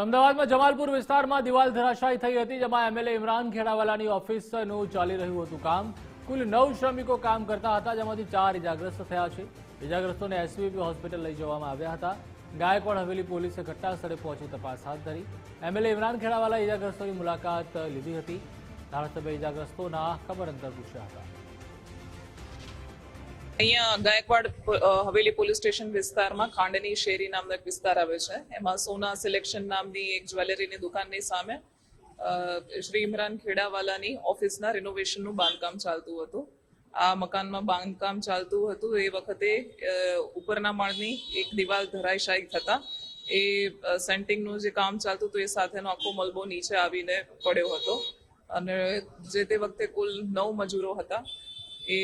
અમદાવાદમાં જમાલપુર વિસ્તારમાં દિવાલ ધરાશાયી થઈ હતી, જેમાં એમએલએ ઇમરાન ખેડાવાલાની ઓફિસનું ચાલી રહ્યું હતું કામ. કુલ નવ શ્રમિકો કામ કરતા હતા, જેમાંથી ચાર ઇજાગ્રસ્ત થયા છે. ઇજાગ્રસ્તોને એસવીપી હોસ્પિટલ લઈ જવામાં આવ્યા હતા. ગાયકવાડ હવેલી પોલીસે ઘટના સ્થળે પહોંચી તપાસ હાથ ધરી. એમએલએ ઇમરાન ખેડાવાલા ઇજાગ્રસ્તોની મુલાકાત લીધી હતી. ધારાસભ્ય ઇજાગ્રસ્તોના ખબર અંતર પૂછ્યા હતા. અહીંયા ગાયકવાડ હવેલી પોલીસ સ્ટેશન વિસ્તારમાં ખાંડની શેરી નામનો એક વિસ્તાર આવે છે. એમાં સોના સિલેક્શન નામની એક જ્વેલરીની દુકાનની સામે શ્રી ઇમરાન ખેડાવાલાની ઓફિસના રિનોવેશનનું બાંધકામ ચાલતું હતું. આ મકાનમાં બાંધકામ ચાલતું હતું. એ વખતે ઉપરના માળની એક દિવાલ ધરાશાયી થતા એ સેન્ટિંગનું જે કામ ચાલતું હતું એ સાથેનો આખો મલબો નીચે આવીને પડ્યો હતો. અને જે તે વખતે કુલ નવ મજૂરો હતા. એ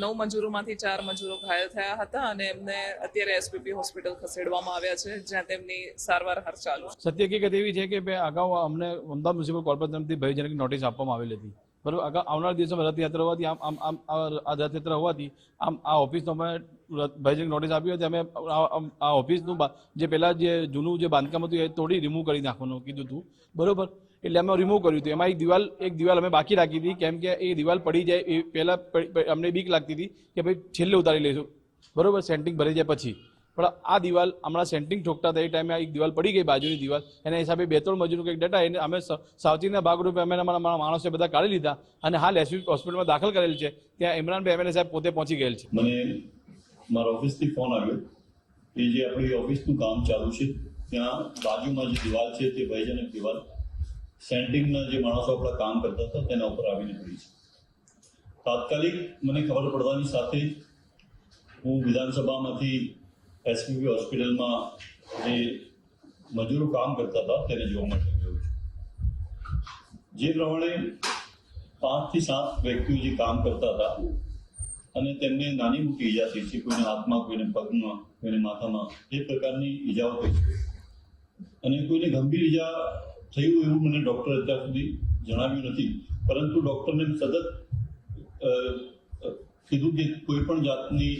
નવ મજૂરોમાંથી ચાર મજૂરો ઘાયલ થયા હતા અને એમને અત્યારે એસપીપી હોસ્પિટલ ખસેડવામાં આવ્યા છે, જ્યાં તેમની સારવાર હાર ચાલુ સત્ય હકીકત એવી છે કે ભાઈ અગાઉ અમને અમદાવાદ મ્યુનિસિપલ કોર્પોરેશનથી ભયજનક નોટિસ આપવામાં આવેલી હતી. બરાબર આવનાર દિવસોમાં રથયાત્રા હોવાથી આમ આમ, આ રથયાત્રા હોવાથી, આમ, આ ઓફિસનો અમે રથ- નોટિસ આપી હતી અમે આ- ઓફિસનું જે પહેલાં જે જૂનું જે બાંધકામ હતું એ તોડી રિમૂવ કરી નાખવાનું કીધું હતું બરોબર? એટલે અમે રિમૂવ કર્યું હતું. એમાં એક દિવાલ એક દિવાલ અમે બાકી રાખી હતી. કેમ કે એ દિવાલ પડી જાય એ પહેલા અમને બીક લાગતી હતી કે ભાઈ છેલ્લે ઉતારી લઈશું. બરોબર? સેન્ટિંગ ભરી જાય પછી. પણ આ દિવાલ હમણાં સેન્ટિંગ ઠોકતા હતા એ ટાઈમે આ એક દિવાલ પડી ગઈ બાજુની દિવાલ. એના હિસાબે બે ત્રણ મજૂરો કંઈક ડટા એને અમે સાવચેતીના ભાગરૂપે અમે અમારા માણસો બધા કાઢી લીધા અને હાલ એસવી હોસ્પિટલમાં દાખલ કરેલ છે. ત્યાં ઇમરાનભાઈ એમએલએ સાહેબ પોતે પહોંચી ગયેલ છે. મારા ઓફિસથી ફોન આવ્યો કે જે આપણી ઓફિસનું કામ ચાલુ છે, ત્યાં બાજુમાં જે દિવાલ છે તે ભયજનક દિવાલ, સેન્ટિંગના જે માણસો આપણા કામ કરતા હતા તેના ઉપર આવીને પડી છે. તાત્કાલિક મને ખબર પડવાની સાથે હું વિધાનસભામાંથી એસપીપી હોસ્પિટલમાં જે મજૂરો કામ કરતા હતા તેને જોવા માટે ગયો છું. જે પ્રમાણે પાંચથી સાત વ્યક્તિઓ જે કામ કરતા હતા અને તેમને નાની મોટી ઈજા થઈ છે, કોઈને હાથમાં, કોઈને પગમાં, કોઈને માથામાં, એ પ્રકારની ઈજાઓ થઈ છે. અને કોઈને ગંભીર ઈજા થયું એવું મને ડૉક્ટર અત્યાર સુધી જણાવ્યું નથી. પરંતુ ડૉક્ટરને સતત કીધું કે કોઈ પણ જાતની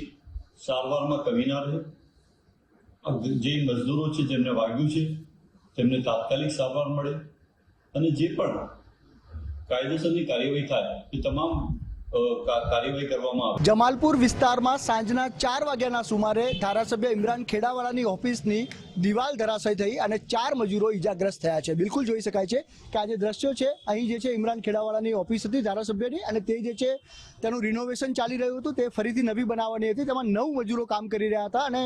સારવારમાં કમી ના રહે. જે મજદૂરો છે, જેમને વાગ્યું છે, તેમને તાત્કાલિક સારવાર મળે. અને જે પણ કાયદેસરની કાર્યવાહી થાય, એ તમામ જમાલપુર વિસ્તારમાં સાંજના ચાર વાગ્યાના સુમારે ધારાસભ્ય ઇમરાન ખેડાવાળાની ઓફિસની દિવાલ ધરાશય થઈ અને ચાર મજૂરો ઈજાગ્રસ્ત થયા છે. બિલકુલ જોઈ શકાય છે કે આ જે દ્રશ્યો છે, અહીં જે છે ઇમરાન ખેડાવાળાની ઓફિસ હતી ધારાસભ્યની અને તે જે છે તેનું રિનોવેશન ચાલી રહ્યું હતું, તે ફરીથી નવી બનાવવાની હતી. તેમાં નવ મજૂરો કામ કરી રહ્યા હતા અને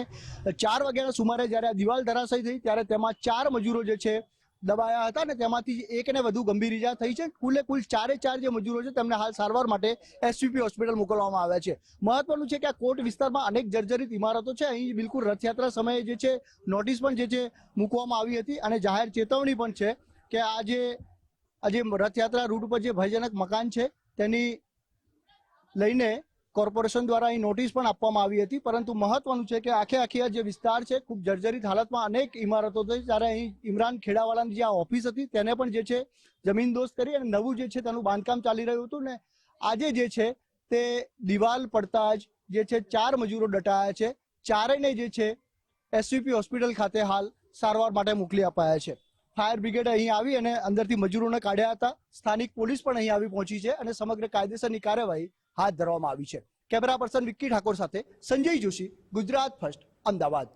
ચાર વાગ્યાના સુમારે જ્યારે આ દિવાલ ધરાશય થઈ, ત્યારે તેમાં ચાર મજૂરો જે છે દબાયા હતા ને તેમાંથી એકને વધુ ગંભીર ઈજા થઈ છે. કુલે કુલ ચારે ચાર જે મજૂરો છે તેમને હાલ સારવાર માટે એસવીપી હોસ્પિટલ મોકલવામાં આવ્યા છે. મહત્વનું છે કે આ કોટ વિસ્તારમાં અનેક જર્જરિત ઇમારતો છે. અહીં બિલકુલ રથયાત્રા સમયે જે છે, નોટિસ પણ જે છે મૂકવામાં આવી હતી અને જાહેર ચેતવણી પણ છે કે આ જે આ જે રથયાત્રા રૂટ પર જે ભયજનક મકાન છે તેની લઈને કોર્પોરેશન દ્વારા અહીં નોટિસ પણ આપવામાં આવી હતી, પરંતુ મહત્વનું છે કે આખે આખી આ જે વિસ્તાર છે, ખૂબ જર્જરિત હાલતમાં અનેક ઇમારતો હતી ત્યારે અહીં ઇમરાન ખેડાવાલાની જે આ ઓફિસ હતી, તેને પણ જે છે જમીનદોસ્ત કરી અને નવું જે છે, તેનું બાંધકામ ચાલી રહ્યું હતું. ને આજે જે છે, તે દિવાલ પડતા જ જે છે, ચાર મજૂરો દટાયા છે. ચારેયને જે છે એસવીપી હોસ્પિટલ ખાતે હાલ સારવાર માટે મોકલી અપાયા છે. ફાયર બ્રિગેડ અહીં આવી અને અંદરથી મજૂરોને કાઢ્યા હતા. સ્થાનિક પોલીસ પણ અહીં આવી પહોંચી છે અને સમગ્ર કાયદેસરની કાર્યવાહી હાથ ધરવામાં આવી છે. કેમેરા પર્સન વિક્કી ઠાકોર સાથે સંજય જોશી, ગુજરાત ફર્સ્ટ, અમદાવાદ.